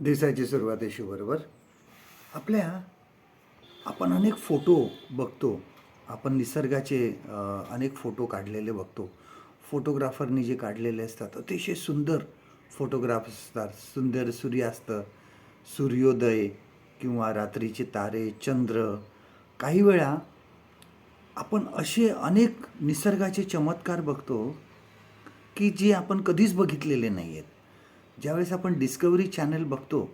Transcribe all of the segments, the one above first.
दिवसाची सुरुवात आहे आपल्या आपण अनेक फोटो बघतो. आपण निसर्गाचे अनेक फोटो काढलेले बघतो. फोटोग्राफरनी जे काढलेले असतात अतिशय सुंदर फोटोग्राफ असतात. सुंदर सूर्यास्त सूर्योदय किंवा रात्रीचे तारे चंद्र. काही वेळा आपण असे अनेक निसर्गाचे चमत्कार बघतो की जे आपण कधीच बघितलेले नाही आहेत ज्यावेळेस आपण डिस्कवरी चॅनल बघतो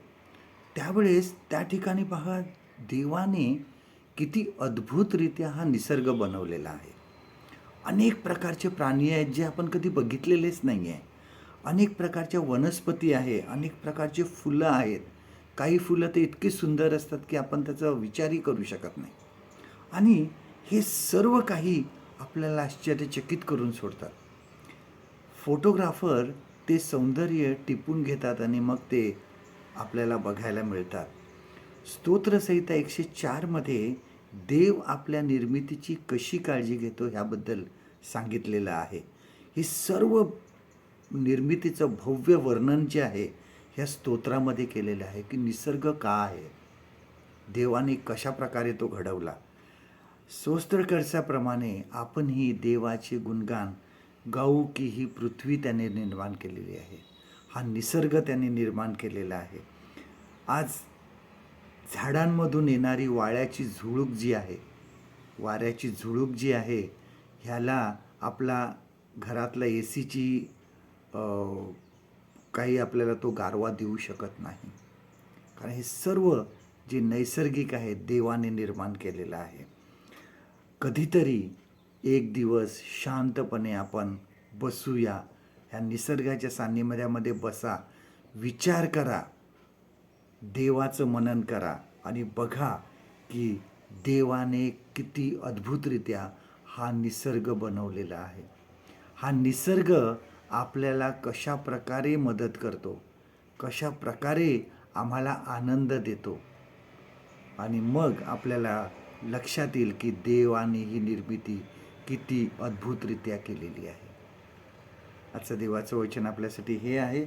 त्यावेळेस त्या ठिकाणी पहा देवाने किती अद्भुतरित्या हा निसर्ग बनवलेला आहे. अनेक प्रकारचे प्राणी आहेत जे आपण कधी बघितलेलेच नाही आहे. अनेक प्रकारच्या वनस्पती आहे अनेक प्रकारचे फुलं आहेत. काही फुलं तर इतकी सुंदर असतात की आपण त्याचा विचारही करू शकत नाही. आणि हे सर्व काही आपल्याला आश्चर्यचकित करून सोडतात. फोटोग्राफर ते सौंदर्य टिपून घेतात आणि मग ते आपल्याला बघायला मिळतात. स्तोत्रसंहिता एकशे चारमध्ये देव आपल्या निर्मितीची कशी काळजी घेतो ह्याबद्दल सांगितलेलं आहे. हे सर्व निर्मितीचं भव्य वर्णन जे आहे ह्या स्तोत्रामध्ये केलेलं आहे की निसर्ग का आहे? देवाने कशा प्रकारे तो घडवला? स्तोत्रकर्त्याप्रमाणे आपणही देवाचे गुणगान गाऊ की ही पृथ्वी त्याने निर्माण केलेली आहे. हा निसर्ग त्याने निर्माण केलेला आहे. आज झाडांमधून येणारी वाळ्याची झुळूक जी आहे वाऱ्याची झुळूक जी आहे ह्याला आपला घरातला ए सीची काही आपल्याला तो गारवा देऊ शकत नाही. कारण हे सर्व जे नैसर्गिक आहे देवाने निर्माण केलेलं आहे. कधीतरी एक दिवस शांतपणे आपण बसूया. ह्या निसर्गाच्या सान्निध्यामध्ये बसा. विचार करा. देवाचं मनन करा आणि बघा की देवाने किती अद्भुतरित्या हा निसर्ग बनवलेला आहे. हा निसर्ग आपल्याला कशा प्रकारे मदत करतो? कशा प्रकारे आम्हाला आनंद देतो? आणि मग आपल्याला लक्षात येईल की देवाने ही निर्मिती किती अद्भुतरित्या केलेली आहे. आजचं देवाचं वचन आपल्यासाठी हे आहे.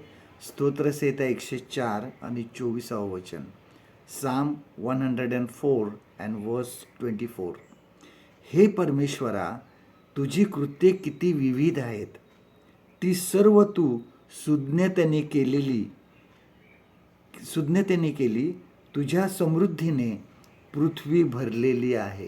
स्तोत्रसेता एकशे चार आणि चोवीसावं वचन. Psalm one hundred and four and verse twenty four हे परमेश्वरा तुझी कृत्ये किती विविध आहेत. ती सर्व तू सुज्ञतेने केलेली सुज्ञतेने केली तुझ्या समृद्धीने पृथ्वी भरलेली आहे.